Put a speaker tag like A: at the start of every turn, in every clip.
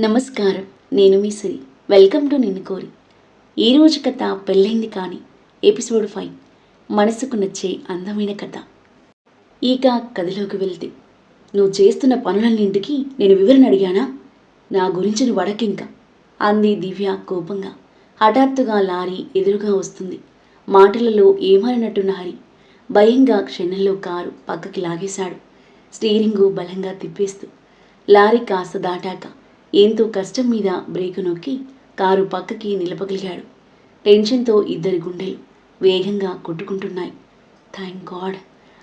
A: నమస్కారం. నేను మీ సిరి. Welcome to నిన్ను కోరి. ఈరోజు కథ పెళ్ళైంది కానీ ఎపిసోడ్ ఫైవ్. మనసుకు నచ్చే అందమైన కథ. ఇక కథలోకి వెళ్తే. నువ్వు చేస్తున్న పనులన్నింటికి నేను వివరణ అడిగానా? నా గురించి నువ్వు అడకింక అంది దివ్య కోపంగా. హఠాత్తుగా లారీ ఎదురుగా వస్తుంది. మాటలలో ఏమారినట్టున్న హరి. భయంగా క్షణంలో కారు పక్కకి లాగేశాడు. స్టీరింగు బలంగా తిప్పేస్తూ. లారీ కాస్త దాటాక ఎంతో కష్టం మీద బ్రేకు నొక్కి కారు పక్కకి నిలపగలిగాడు. టెన్షన్తో ఇద్దరి గుండెలు వేగంగా కొట్టుకుంటున్నాయి. Thank God!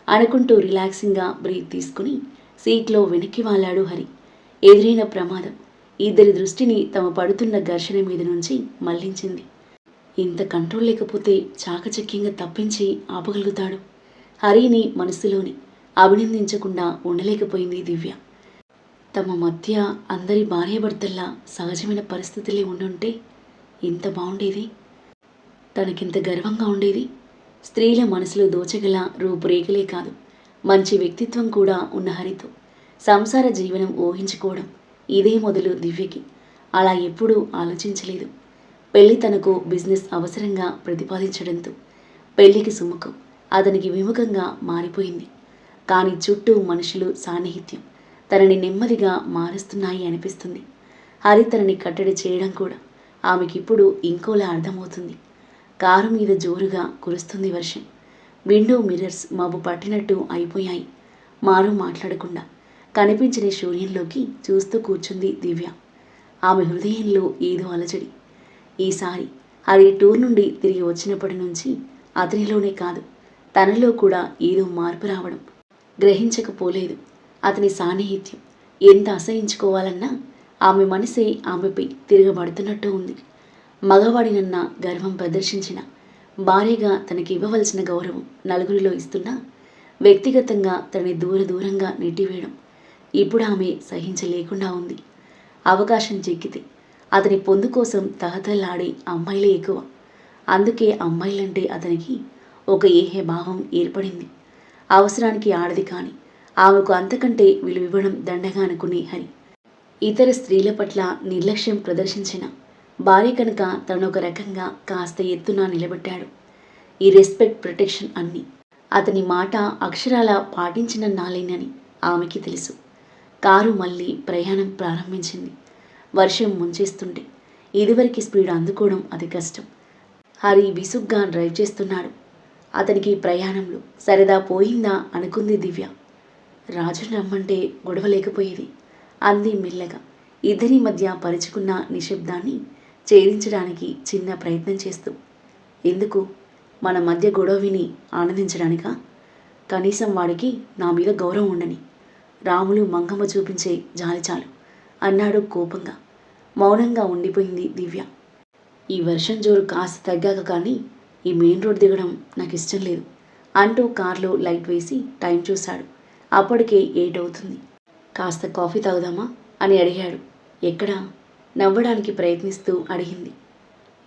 A: అనుకుంటూ రిలాక్సింగ్గా బ్రేక్ తీసుకుని సీట్లో వెనక్కి వాలాడు హరి. ఎదురైన ప్రమాదం ఇద్దరి దృష్టిని తమ పడుతున్న ఘర్షణ మీద నుంచి మళ్ళించింది. ఇంత కంట్రోల్ లేకపోతే చాకచక్యంగా తప్పించి ఆపగలుగుతాడు. హరిని మనసులోని అభినందించకుండా ఉండలేకపోయింది దివ్య. తమ మధ్య అందరి భార్యాభర్తల్లా సహజమైన పరిస్థితులే ఉండుంటే ఇంత బాగుండేది తనకింత గర్వంగా ఉండేది? స్త్రీల మనసులో దోచగల రూపురేఖలే కాదు మంచి వ్యక్తిత్వం కూడా ఉన్న హరితో సంసార జీవనం ఊహించుకోవడం ఇదే మొదలు దివ్యకి. అలా ఎప్పుడూ ఆలోచించలేదు. పెళ్ళి తనకు బిజినెస్ అవసరంగా ప్రతిపాదించడంతో పెళ్ళికి సుముఖం అతనికి విముఖంగా మారిపోయింది. కానీ చుట్టూ మనుషులు సాన్నిహిత్యం తనని నెమ్మదిగా మారుస్తున్నాయి అనిపిస్తుంది. హరి తనని కట్టడి చేయడం కూడా ఆమెకిప్పుడు ఇంకోలా అర్థమవుతుంది. కారు మీద జోరుగా కురుస్తుంది వర్షం. విండో మిర్రర్స్ మబ్బు పట్టినట్టు అయిపోయాయి. మారు మాట్లాడకుండా కనిపించిన శూన్యంలోకి చూస్తూ కూర్చుంది దివ్య. ఆమె హృదయంలో ఏదో అలజడి ఈసారి అది టూర్ నుండి తిరిగి వచ్చినప్పటి నుంచి అతనిలోనే కాదు తనలో కూడా ఏదో మార్పు రావడం గ్రహించకపోలేదు. అతని సాన్నిహిత్యం ఎంత అసహించుకోవాలన్నా ఆమె మనసే ఆమెపై తిరగబడుతున్నట్టు ఉంది. మగవాడినన్న గర్వం ప్రదర్శించిన భార్యగా తనకి ఇవ్వవలసిన గౌరవం నలుగురిలో ఇస్తున్నా వ్యక్తిగతంగా తనని దూర దూరంగా నెట్టివేయడం ఇప్పుడు ఆమె సహించలేకుండా ఉంది. అవకాశం చెక్కితే అతని పొందు కోసం తహతలాడే అమ్మాయిలే ఎక్కువ. అందుకే అమ్మాయిలంటే అతనికి ఒక ఏహే భావం ఏర్పడింది. అవసరానికి ఆడది కానీ ఆమెకు అంతకంటే విలువివ్వడం దండగా అనుకునే హరి. ఇతర స్త్రీల పట్ల నిర్లక్ష్యం ప్రదర్శించిన భార్య కనుక తను ఒక రకంగా కాస్త ఎత్తున నిలబెట్టాడు ఈ రెస్పెక్ట్ ప్రొటెక్షన్ అన్నీ అతని మాట అక్షరాల పాటించిన నాలేనని ఆమెకి తెలుసు. కారు మళ్ళీ ప్రయాణం ప్రారంభించింది. వర్షం ముంచేస్తుంటే ఇదివరకు స్పీడ్ అందుకోవడం అది కష్టం. హరి విసుగ్గా డ్రైవ్ చేస్తున్నాడు. అతనికి ప్రయాణంలో సరదా పోయిందా అనుకుంది దివ్య. రాజుని రమ్మంటే గొడవ లేకపోయేది అంది మెల్లగా. ఇద్దరి మధ్య పరుచుకున్న నిశ్శబ్దాన్ని ఛేదించడానికి చిన్న ప్రయత్నం చేస్తూ. ఎందుకు? మన మధ్య గొడవ విని ఆనందించడానికా? కనీసం వాడికి నా మీద గౌరవం ఉండని. రాములు మంగమ్మ చూపించే జాలి చాలు అన్నాడు కోపంగా. మౌనంగా ఉండిపోయింది దివ్య. ఈ వర్షం జోరు కాస్త తగ్గాక కానీ ఈ మెయిన్ రోడ్ దిగడం నాకు ఇష్టం లేదు అంటూ కారులో లైట్ వేసి టైం చూశాడు. అప్పటికే ఎయిట్ అవుతుంది కాస్త కాఫీ తాగుదామా? అని అడిగాడు. ఎక్కడ? నవ్వడానికి ప్రయత్నిస్తూ అడిగింది.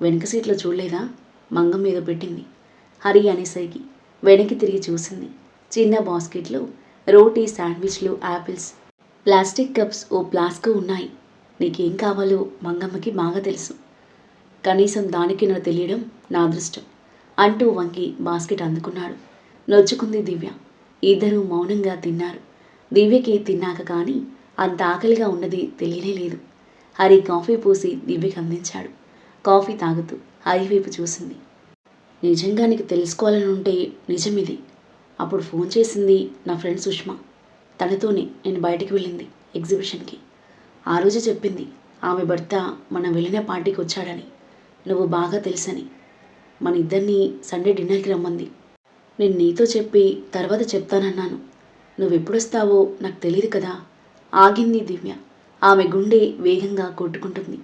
A: వెనక సీట్లో చూడలేదా? మంగం మీద పెట్టింది. హరి అనేసరికి వెనక్కి తిరిగి చూసింది. చిన్న బాస్కెట్లో రోటీ శాండ్విచ్లు యాపిల్స్ ప్లాస్టిక్ కప్స్ ఓ ప్లాస్క్ ఉన్నాయి. నీకేం కావాలో మంగమ్మకి బాగా తెలుసు. కనీసం దానికి నన్ను తెలియడం నా అదృష్టం అంటూ వంకి బాస్కెట్ అందుకున్నాడు. నొచ్చుకుంది దివ్య. ఇద్దరూ మౌనంగా తిన్నారు. దివ్యకి తిన్నాక కానీ అంత ఆకలిగా ఉన్నది తెలియనే లేదు. హరి కాఫీ పోసి దివ్యకి అందించాడు. కాఫీ తాగుతూ హరి వైపు చూసింది. నిజంగా నీకు తెలుసుకోవాలని ఉంటే నిజం ఇది అప్పుడు ఫోన్ చేసింది నా ఫ్రెండ్ సుష్మా. తనతోనే నేను బయటికి వెళ్ళింది ఎగ్జిబిషన్కి. ఆ రోజు చెప్పింది ఆమె భర్త మనం వెళ్ళిన పార్టీకి వచ్చాడని. నువ్వు బాగా తెలుసని. మన ఇద్దరిని సండే డిన్నర్కి రమ్మంది. నేను నీతో చెప్పి తర్వాత చెప్తానన్నాను. నువ్వెప్పుడొస్తావో నాకు తెలియదు కదా. ఆగింది దివ్య. ఆమె గుండె వేగంగా కొట్టుకుంటుంది.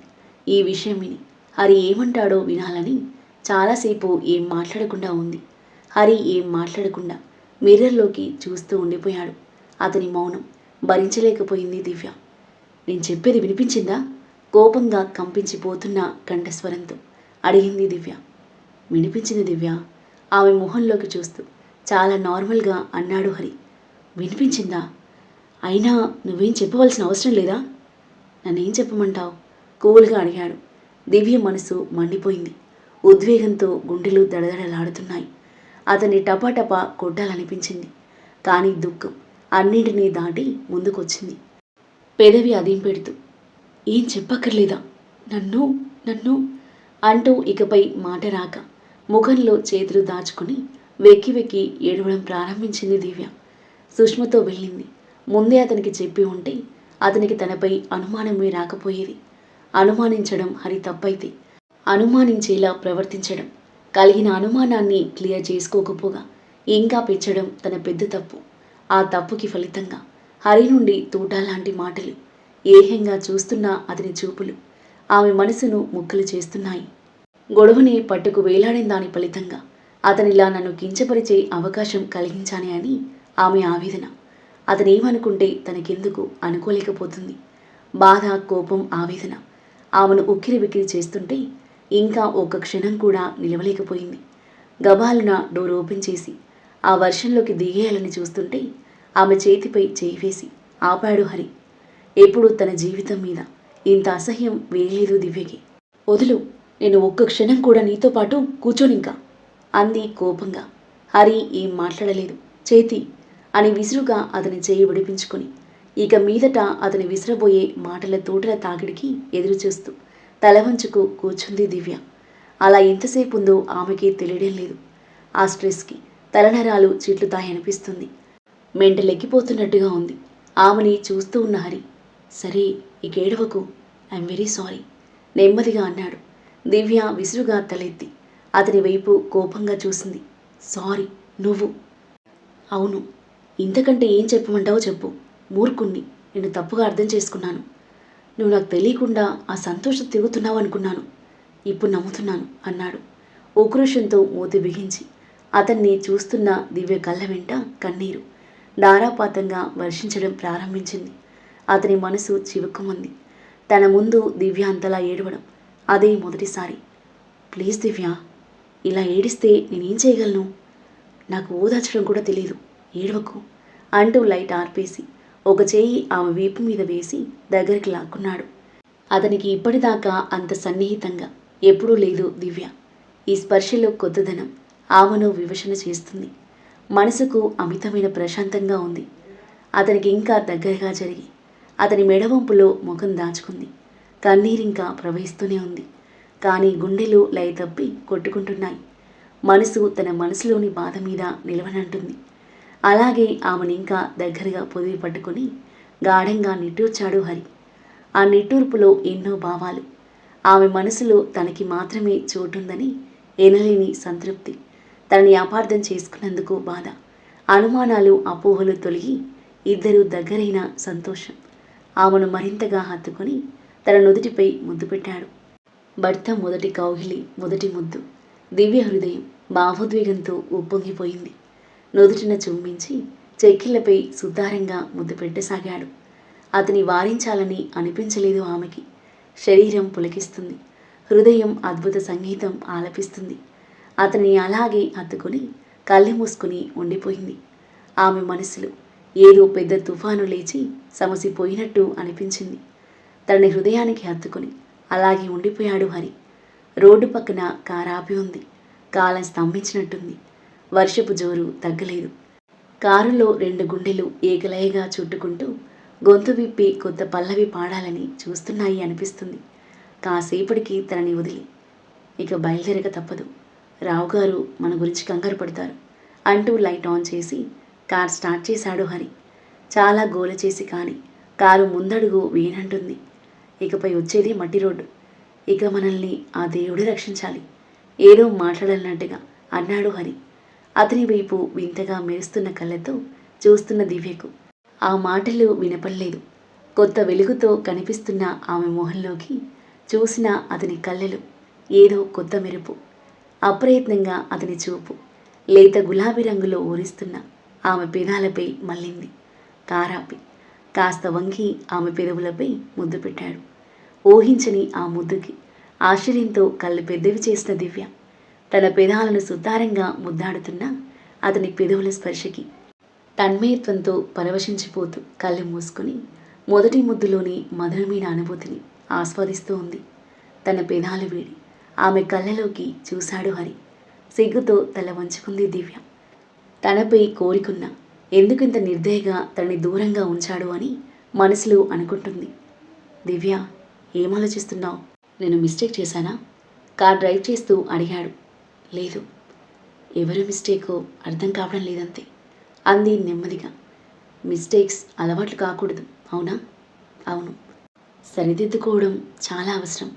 A: ఈ విషయం విని. హరి ఏమంటాడో వినాలని చాలాసేపు ఏం మాట్లాడకుండా ఉంది. హరి ఏం మాట్లాడకుండా మిర్రర్లోకి చూస్తూ ఉండిపోయాడు. అతని మౌనం భరించలేకపోయింది దివ్య. నేను చెప్పేది వినిపించిందా? కోపంగా కంపించిపోతున్న కంఠస్వరంతో అడిగింది దివ్య. వినిపించింది దివ్య. ఆమె మొహంలోకి చూస్తూ చాలా నార్మల్గా అన్నాడు హరి. వినిపించిందా? అయినా నువ్వేం చెప్పవలసిన అవసరం లేదా? నన్నేం చెప్పమంటావు? కూల్గా అడిగాడు. దివ్య మనసు మండిపోయింది. ఉద్వేగంతో గుండెలు దడదడలాడుతున్నాయి. అతన్ని టపాటపా కొట్టాలనిపించింది. కానీ దుఃఖం అన్నింటినీ దాటి ముందుకొచ్చింది. పెదవి అదీం పెడుతూ ఏం చెప్పక్కర్లేదా? నన్ను నన్ను అంటూ ఇకపై మాట రాక ముఖంలో చేతులు దాచుకుని వెక్కి వెక్కి ఏడవడం ప్రారంభించింది దివ్య. సుష్మతో వెళ్ళింది. ముందే అతనికి చెప్పి ఉంటే అతనికి తనపై అనుమానమే రాకపోయేది. అనుమానించడం హరి తప్పైతే అనుమానించేలా ప్రవర్తించడం కలిగిన అనుమానాన్ని క్లియర్ చేసుకోకపోగా ఇంకా పెంచడం తన పెద్ద తప్పు. ఆ తప్పుకి ఫలితంగా హరి నుండి తూటాలాంటి మాటలు ఏహంగా చూస్తున్నా అతని చూపులు ఆమె మనసును ముక్కలు చేస్తున్నాయి. గొడవని పట్టుకు వేలాడిన దాని ఫలితంగా అతనిలా నన్ను కించపరిచే అవకాశం కలిగించానే అని ఆమె ఆవేదన. అతనేమనుకుంటే తనకెందుకు అనుకోలేకపోతుంది. బాధ కోపం ఆవేదన ఆమెను ఉక్కిరి బిక్కిరి చేస్తుంటే ఇంకా ఒక్క క్షణం కూడా నిలవలేకపోయింది. గబాలున డోర్ ఓపెన్ చేసి ఆ వర్షంలోకి దిగేయాలని చూస్తుంటే ఆమె చేతిపై చేయివేసి ఆపాడు హరి. ఎప్పుడు తన జీవితం మీద ఇంత అసహ్యం వేయలేదు దివ్యకి. వదులు నేను ఒక్క క్షణం కూడా నీతో పాటు కూర్చోనింకా? అంది కోపంగా. హరి ఏం మాట్లాడలేదు. చేతి అని విసురుగా అతని చేయి విడిపించుకొని ఇక మీదట అతని విసిరబోయే మాటల తోటల తాగిడికి ఎదురు చూస్తూ తల వంచుకు కూర్చుంది దివ్య. అలా ఎంతసేపు ఉందో ఆమెకి తెలియడం లేదు. ఆ స్ట్రెస్కి తలనరాలు చిట్లుతాయనిపిస్తుంది మెంటలెక్కిపోతున్నట్టుగా ఉంది. ఆమెని చూస్తూ ఉన్న హరి సరే ఇకేడవకు ఐఎమ్ వెరీ సారీ. నెమ్మదిగా అన్నాడు. దివ్య విసురుగా తలెత్తి అతని వైపు కోపంగా చూసింది. సారీ నువ్వు. అవును ఇంతకంటే ఏం చెప్పమంటావో చెప్పు. మూర్ఖుణ్ణి నేను తప్పుగా అర్థం చేసుకున్నాను. నువ్వు నాకు తెలియకుండా ఆ సంతోషం తిరుగుతున్నావు అనుకున్నాను. ఇప్పుడు నమ్ముతున్నాను అన్నాడు. ఉక్రోషంతో మూతి బిగించి అతన్ని చూస్తున్న దివ్య కళ్ళ వెంట కన్నీరు ధారాపాతంగా వర్షించడం ప్రారంభించింది. అతని మనసు చివుక్కుమంది. తన ముందు దివ్య అంతలా ఏడవడం అదే మొదటిసారి. ప్లీజ్ దివ్య ఇలా ఏడిస్తే నేనేం చేయగలను? నాకు ఓదార్చడం కూడా తెలియదు ఏడవకు. అంటూ లైట్ ఆర్పేసి ఒక చేయి ఆమె వీపు మీద వేసి దగ్గరికి లాక్కున్నాడు. అతనికి ఇప్పటిదాకా అంత సన్నిహితంగా ఎప్పుడూ లేదు దివ్య. ఈ స్పర్శలో కొత్తదనం ఆమెను వివశన చేస్తుంది. మనసుకు అమితమైన ప్రశాంతంగా ఉంది. అతనికి ఇంకా దగ్గరగా జరిగి అతని మెడవంపులో ముఖం దాచుకుంది. కన్నీరింకా ప్రవహిస్తూనే ఉంది. కానీ గుండెలు లయ తప్పి కొట్టుకుంటున్నాయి. మనసు తన మనసులోని బాధ మీద నిలవనంటుంది. అలాగే ఆమెను ఇంకా దగ్గరగా పొదివి పట్టుకుని గాఢంగా నిట్టూర్చాడు హరి. ఆ నిట్టూర్పులో ఎన్నో భావాలు. ఆమె మనసులో తనకి మాత్రమే చోటుందని ఎనలేని సంతృప్తి. తనని అపార్థం చేసుకున్నందుకు బాధ. అనుమానాలు అపోహలు తొలగి ఇద్దరు దగ్గరైన సంతోషం. ఆమెను మరింతగా హత్తుకొని తన నుదుటిపై ముద్దు పెట్టాడు. భర్త మొదటి కౌగిలి మొదటి ముద్దు. దివ్య హృదయం భావోద్వేగంతో ఉప్పొంగిపోయింది. నుదుటిన చుంబించి చెక్కిళ్ళపై సుతారంగా ముద్దు పెట్టసాగాడు. అతని వారించాలని అనిపించలేదు ఆమెకి. శరీరం పులకిస్తుంది. హృదయం అద్భుత సంగీతం ఆలపిస్తుంది. అతన్ని అలాగే హత్తుకుని కళ్ళు మూసుకుని ఉండిపోయింది. ఆమె మనసులో ఏదో పెద్ద తుఫాను లేచి సమసిపోయినట్టు అనిపించింది. తనని హృదయానికి హత్తుకుని అలాగే ఉండిపోయాడు హరి. రోడ్డు పక్కన కారాపి ఉంది. కాలం స్తంభించినట్టుంది. వర్షపు జోరు తగ్గలేదు. కారులో రెండు గుండెలు ఏకలయగా చుట్టుకుంటూ గొంతు విప్పి కొత్త పల్లవి పాడాలని చూస్తున్నాయి అనిపిస్తుంది. కాసేపటికి తనని వదిలి. ఇక బయలుదేరక తప్పదు. రావుగారు మన గురించి కంగారు పడతారు. అంటూ లైట్ ఆన్ చేసి కార్ స్టార్ట్ చేశాడు హరి. చాలా గోల చేసి కానీ కారు ముందడుగు వేనంటుంది. ఇకపై వచ్చేది మట్టి రోడ్డు. ఇక మనల్ని ఆ దేవుడు రక్షించాలి. ఏదో మాట్లాడాలన్నట్టుగా అన్నాడు హరి. అతని వైపు వింతగా మెరుస్తున్న కళ్ళతో చూస్తున్న దివ్యకు ఆ మాటలు వినపడలేదు. కొత్త వెలుగుతో కనిపిస్తున్న ఆమె మొహంలోకి చూసిన అతని కళ్ళలు ఏదో కొత్త మెరుపు. అప్రయత్నంగా అతని చూపు లేత గులాబీ రంగులో ఊరిస్తున్న ఆమె పెదాలపై మళ్ళింది. కారాపి. కాస్త వంగి ఆమె పెదవులపై ముద్దు పెట్టాడు. ఊహించని ఆ ముద్దుకి ఆశ్చర్యంతో కళ్ళు పెద్దవి చేసిన దివ్య. తన పెదాలను సుతారంగా ముద్దాడుతున్న అతని పెదవుల స్పర్శకి తన్మయత్వంతో పరవశించిపోతూ కళ్ళు మూసుకుని మొదటి ముద్దులోని మధురమైన అనుభూతిని ఆస్వాదిస్తూ ఉంది. తన పెదాలు వీడి ఆమె కళ్ళలోకి చూశాడు హరి. సిగ్గుతో తల వంచుకుంది దివ్య. తనపై కోరికున్న ఎందుకింత నిర్దయగా తనని దూరంగా ఉంచాడు అని మనసులో అనుకుంటుంది. దివ్య ఏం ఆలోచిస్తున్నావు? నేను మిస్టేక్ చేశానా? కార్ డ్రైవ్ చేస్తూ అడిగాడు. లేదు. ఎవరి మిస్టేకో అర్థం కావడం లేదంతే. అంది నెమ్మదిగా. మిస్టేక్స్ అలవాట్లు కాకూడదు అవునా? అవును. సరిదిద్దుకోవడం చాలా అవసరం.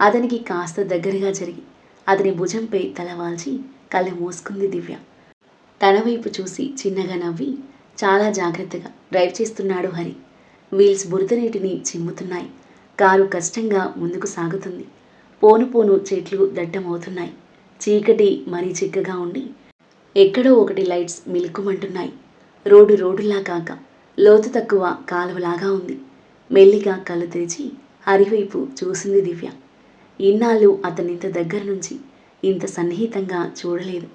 A: అతనికి కాస్త దగ్గరగా జరిగి అతని భుజంపై తల వాల్చి కళ్ళు మూసుకుంది దివ్య. తన వైపు చూసి చిన్నగా నవ్వి చాలా జాగ్రత్తగా డ్రైవ్ చేస్తున్నాడు హరి. వీల్స్ బురద నీటిని చిమ్ముతున్నాయి. కారు కష్టంగా ముందుకు సాగుతుంది. పోను పోను చెట్లు దట్టమవుతున్నాయి. చీకటి మరీ చిక్కగా ఉండి ఎక్కడో ఒకటి లైట్స్ మిలుకుమంటున్నాయి రోడ్డు రోడ్డులా కాక లోతు తక్కువ కాలువలాగా ఉంది. మెల్లిగా కళ్ళు తెరిచి హరివైపు చూసింది దివ్య. ఇన్నాళ్ళు అతని ఇంత దగ్గర నుంచి ఇంత సన్నిహితంగా చూడలేదు.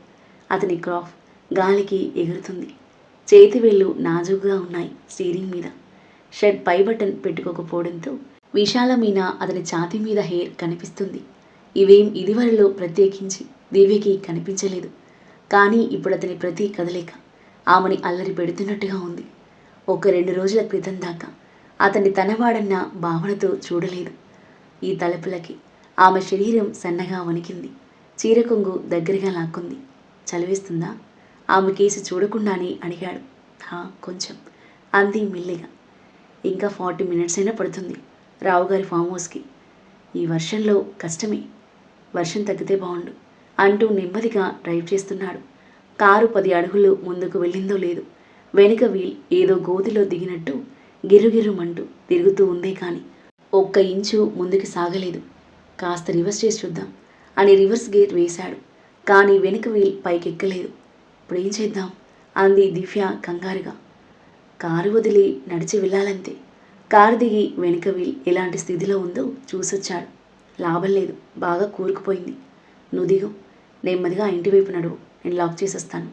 A: అతని క్రాఫ్ గాలికి ఎగురుతుంది. చేతి వేళ్ళు నాజుకుగా ఉన్నాయి స్టీరింగ్ మీద. షర్ట్ పై బటన్ పెట్టుకోకపోవడంతో విశాలమైన అతని ఛాతి మీద హెయిర్ కనిపిస్తుంది. ఇవేం ఇదివరలో ప్రత్యేకించి దివ్యకి కనిపించలేదు. కానీ ఇప్పుడు అతని ప్రతి కదలిక ఆమెని అల్లరి పెడుతున్నట్టుగా ఉంది. ఒక రెండు రోజుల క్రితం దాకా అతన్ని తనవాడన్న భావనతో చూడలేదు. ఈ తలుపులకి ఆమె శరీరం సన్నగా వణికింది. చీర కొంగు దగ్గరగా లాక్కుంది. చలివేస్తుందా? ఆమె కేసు చూడకుండానే అడిగాడు. హా కొంచెం. అంది మెల్లిగా. ఇంకా ఫార్టీ మినిట్స్ అయినా పడుతుంది. రావుగారి ఫామ్ హౌస్కి ఈ వర్షంలో కష్టమే. వర్షం తగ్గితే బాగుండు అంటూ నెమ్మదిగా డ్రైవ్ చేస్తున్నాడు. కారు పది అడుగులు ముందుకు వెళ్ళిందో లేదు వెనుక వీల్ ఏదో గోతిలో దిగినట్టు గిర్రుగిర్రుమంటూ తిరుగుతూ ఉందే కానీ ఒక్క ఇంచు ముందుకు సాగలేదు. కాస్త రివర్స్ చేసి చూద్దాం అని రివర్స్ గేర్ వేశాడు. కానీ వెనుక వీల్ పైకెక్కలేదు. ఇప్పుడు ఏం చేద్దాం? అంది దివ్య కంగారుగా. కారు వదిలి నడిచి వెళ్ళాలంతే. కారు దిగి వెనుక వీల్ ఎలాంటి స్థితిలో ఉందో చూసొచ్చాడు. లాభం లేదు బాగా కూరుకుపోయింది. నువ్వు దిగు నెమ్మదిగా ఇంటి వైపు నడువు నేను లాక్ చేసేస్తాను.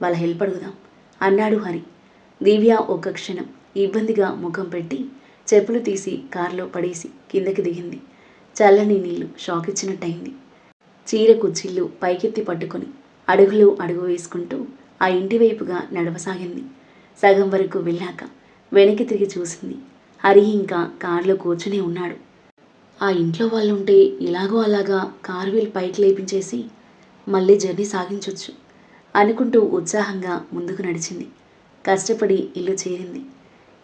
A: వాళ్ళ హెల్ప్ అడుగుదాం అన్నాడు హరి. దివ్య ఒక్క క్షణం ఇబ్బందిగా ముఖం పెట్టి చెప్పులు తీసి కారులో పడేసి కిందకి దిగింది. చల్లని నీళ్ళు షాక్ ఇచ్చినట్టయింది. చీర కుచ్చిళ్ళు పైకెత్తి పట్టుకొని అడుగులు అడుగు వేసుకుంటూ ఆ ఇంటి వైపుగా నడవసాగింది. సగం వరకు వెళ్ళాక వెనక్కి తిరిగి చూసింది హరి ఇంకా కారులో కూర్చుని ఉన్నాడు. ఆ ఇంట్లో వాళ్ళు ఉంటే ఇలాగో అలాగా కారు వీల్ పైకి లేపించేసి మళ్ళీ జర్నీ సాగించొచ్చు అనుకుంటూ ఉత్సాహంగా ముందుకు నడిచింది. కష్టపడి ఇల్లు చేరింది.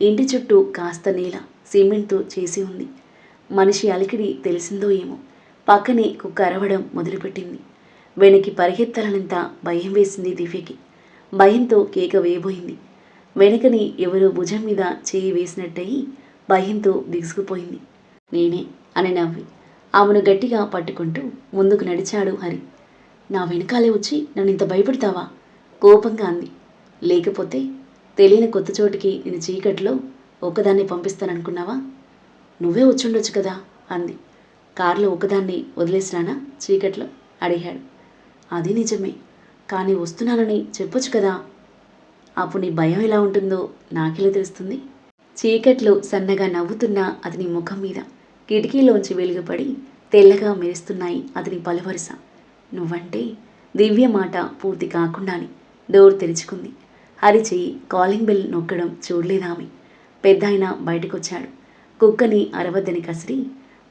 A: ఇంటి చుట్టూ కాస్త నేల సిమెంట్తో చేసి ఉంది. మనిషి అలికిడి తెలిసిందో ఏమో పక్కనే కుక్క అరవడం మొదలుపెట్టింది. వెనక్కి పరిగెత్తాలనంత భయం వేసింది దివ్యకి. భయంతో కేక వేయబోయింది. వెనకని ఎవరో భుజం మీద చేయి వేసినట్టయి భయంతో బిగుసుకుపోయింది నేనే అని నవ్వి ఆమెను గట్టిగా పట్టుకుంటూ ముందుకు నడిచాడు హరి. నా వెనకాలే వచ్చి నన్ను ఇంత భయపెడతావా? కోపంగా అంది. లేకపోతే తెలియని కొత్త చోటికి నేను చీకట్లో ఒకదాన్ని పంపిస్తాననుకున్నావా? నువ్వే వచ్చుండొచ్చు కదా అంది. కారులో ఒకదాన్ని వదిలేసినానా? చీకట్లో అడిగాడు. అది నిజమే. కానీ వస్తున్నానని చెప్పొచ్చు కదా. అప్పుడు నీ భయం ఎలా ఉంటుందో నాకెలా తెలుస్తుంది? చీకట్లో సన్నగా నవ్వుతున్న అతని ముఖం మీద కిటికీలోంచి వెలుగుపడి తెల్లగా మెరుస్తున్నాయి అతని పలువరుస. నువ్వంటే దివ్య మాట పూర్తి కాకుండానే డోర్ తెరుచుకుంది. హరి చెయ్యి కాలింగ్ బెల్ నొక్కడం చూడలేదామె. పెద్ద ఆయన బయటకొచ్చాడు. కుక్కని అరవద్దని కసిరి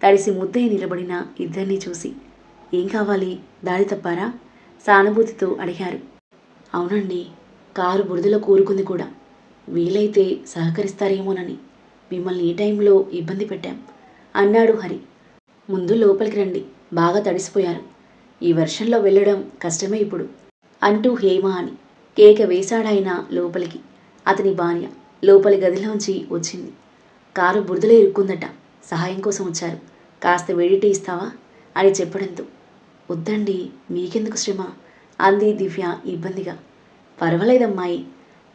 A: తడిసి ముద్దయి నిలబడిన ఇద్దరిని చూసి ఏం కావాలి? దారి తప్పారా? సానుభూతితో అడిగారు. అవునండి కారు బురదలో కూరుకుంది కూడా. వీలైతే సహకరిస్తారేమోనని మిమ్మల్ని ఈ టైంలో ఇబ్బంది పెట్టాం. అన్నాడు హరి. ముందు లోపలికి రండి. బాగా తడిసిపోయారు ఈ వర్షంలో వెళ్ళడం కష్టమే ఇప్పుడు అంటూ హేమ అని కేక వేశాడాయన లోపలికి. అతని భార్య లోపలి గదిలోంచి వచ్చింది. కారు బురదలో ఇరుక్కుందట. సహాయం కోసం వచ్చారు. కాస్త వేడి టీ ఇస్తావా? అని చెప్పడంతో. వద్దండి మీకెందుకు శ్రమ? అంది దివ్య ఇబ్బందిగా. పర్వాలేదమ్మాయి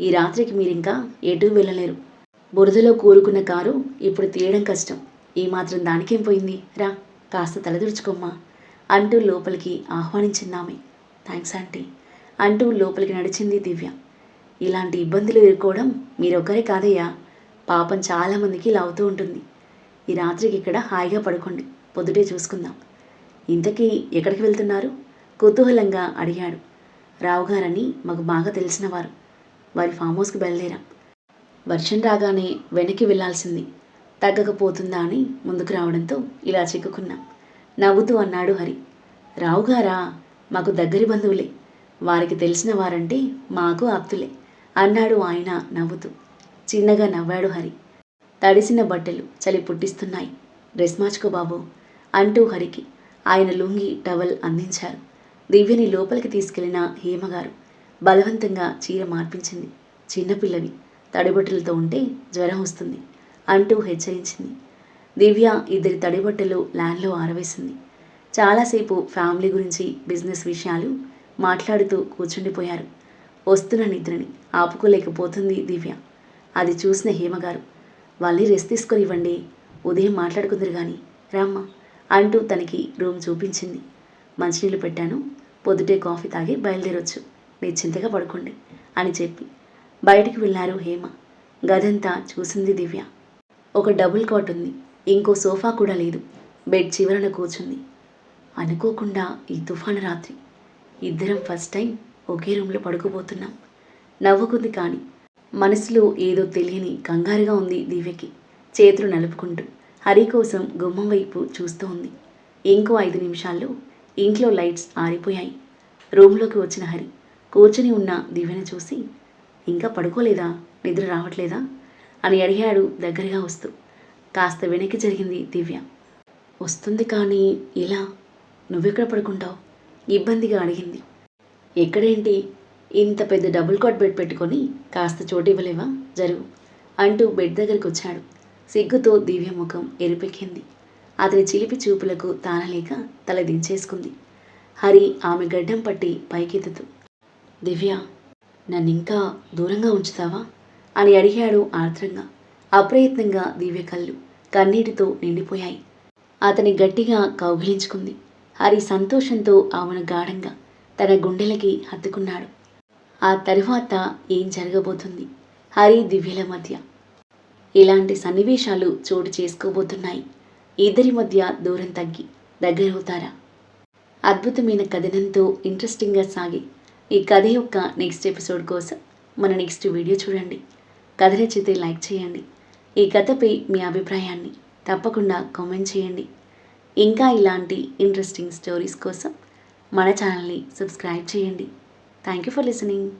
A: ఈ రాత్రికి మీరింకా ఎటూ వెళ్ళలేరు. బురదలో కూరుకున్న కారు ఇప్పుడు తీయడం కష్టం. ఈ మాత్రం దానికేం పోయింది? రా కాస్త తలదుడుచుకోమ్మా అంటూ లోపలికి ఆహ్వానించిందామె. థ్యాంక్స్ ఆంటీ అంటూ లోపలికి నడిచింది దివ్య. ఇలాంటి ఇబ్బందులు ఎదుర్కోవడం మీరొక్కరే కాదయ్యా. పాపం చాలామందికి ఇలా అవుతూ ఉంటుంది. ఈ రాత్రికి ఇక్కడ హాయిగా పడుకోండి. పొద్దుటే చూసుకుందాం. ఇంతకీ ఎక్కడికి వెళ్తున్నారు? కుతూహలంగా అడిగాడు. రావుగారని మాకు బాగా తెలిసినవారు వారి ఫామ్ హౌస్కి బయలుదేరాం. వర్షం రాగానే వెనక్కి వెళ్ళాల్సింది తగ్గకపోతుందా అని ముందుకు రావడంతో ఇలా చిక్కుకున్నాం. నవ్వుతూ అన్నాడు హరి. రావుగారా మాకు దగ్గరి బంధువులే. వారికి తెలిసిన వారంటే మాకు ఆప్తులే అన్నాడు ఆయన నవ్వుతూ. చిన్నగా నవ్వాడు హరి. తడిసిన బట్టలు చలి పుట్టిస్తున్నాయి. డ్రెస్ మార్చుకో బాబు అంటూ హరికి ఆయన లుంగి టవల్ అందించారు. దివ్యని లోపలికి తీసుకెళ్ళిన హేమగారు బలవంతంగా చీర మార్పించింది. చిన్నపిల్లవి తడిబట్టలతో ఉంటే జ్వరం వస్తుంది అంటూ హెచ్చరించింది. దివ్య ఇద్దరి తడిబట్టలు ల్యాండ్లో ఆరవేసింది. చాలాసేపు ఫ్యామిలీ గురించి బిజినెస్ విషయాలు మాట్లాడుతూ కూర్చుండిపోయారు. వస్తున్న నిద్రని ఆపుకోలేకపోతుంది దివ్య. అది చూసిన హేమగారు వాళ్ళని రెస్ట్ తీసుకొని ఇవ్వండి ఉదయం మాట్లాడుకుందరు కానీ రామ్మ అంటూ తనకి రూమ్ చూపించింది. మంచినీళ్ళు పెట్టాను పొద్దుటే కాఫీ తాగి బయలుదేరొచ్చు. నిశ్చింతగా పడుకోండి అని చెప్పి బయటికి వెళ్ళారు హేమ. గదంతా చూసింది దివ్య. ఒక డబుల్ కాట్ ఉంది. ఇంకో సోఫా కూడా లేదు. బెడ్ చివరన కూర్చుంది. అనుకోకుండా ఈ తుఫాను రాత్రి ఇద్దరం ఫస్ట్ టైం ఒకే రూమ్లో పడుకోబోతున్నాం. నవ్వుకుంది కానీ మనసులో ఏదో తెలియని కంగారుగా ఉంది దివ్యకి. చేతులు నలుపుకుంటూ హరి కోసం గుమ్మం వైపు చూస్తూ ఉంది. ఇంకో ఐదు నిమిషాల్లో ఇంట్లో లైట్స్ ఆరిపోయాయి. రూమ్లోకి వచ్చిన హరి కూర్చుని ఉన్న దివ్యను చూసి ఇంకా పడుకోలేదా? నిద్ర రావట్లేదా? అని అడిగాడు దగ్గరగా వస్తూ. కాస్త వెనక్కి జరిగింది దివ్య. వస్తుంది కానీ ఎలా? నువ్వెక్కడ పడుకుంటావు? ఇబ్బందిగా అడిగింది. ఎక్కడేంటి? ఇంత పెద్ద డబుల్ కాట్ బెడ్ పెట్టుకొని కాస్త చోటు ఇవ్వలేవా? జరుగు అంటూ బెడ్ దగ్గరికి వచ్చాడు. సిగ్గుతో దివ్య ముఖం ఎరిపెక్కింది. అతని చిలిపి చూపులకు తానలేక తల దించేసుకుంది. హరి ఆమె గడ్డం పట్టి పైకెత్తుతూ దివ్య నన్ను ఇంకా దూరంగా ఉంచుతావా? అని అడిగాడు ఆర్ద్రంగా. అప్రయత్నంగా దివ్య కళ్ళు కన్నీటితో నిండిపోయాయి. అతని గట్టిగా కౌగిలించుకుంది. హరి సంతోషంతో ఆమెను గాఢంగా తన గుండెలకి హత్తుకున్నాడు. ఆ తరువాత ఏం జరగబోతుంది? హరి దివ్యల మధ్య. ఇలాంటి సన్నివేశాలు చోటు చేసుకోబోతున్నాయి. ఇద్దరి మధ్య దూరం తగ్గి దగ్గరవుతారా? అద్భుతమైన కథనంతో ఇంట్రెస్టింగ్గా సాగి ఈ కథ యొక్క నెక్స్ట్ ఎపిసోడ్ కోసం మన నెక్స్ట్ వీడియో చూడండి. కథ నచ్చితే లైక్ చేయండి. ఈ కథపై మీ అభిప్రాయాన్ని తప్పకుండా కామెంట్ చేయండి. ఇంకా ఇలాంటి ఇంట్రెస్టింగ్ స్టోరీస్ కోసం మన ఛానల్ని సబ్స్క్రైబ్ చేయండి. Thank you for listening.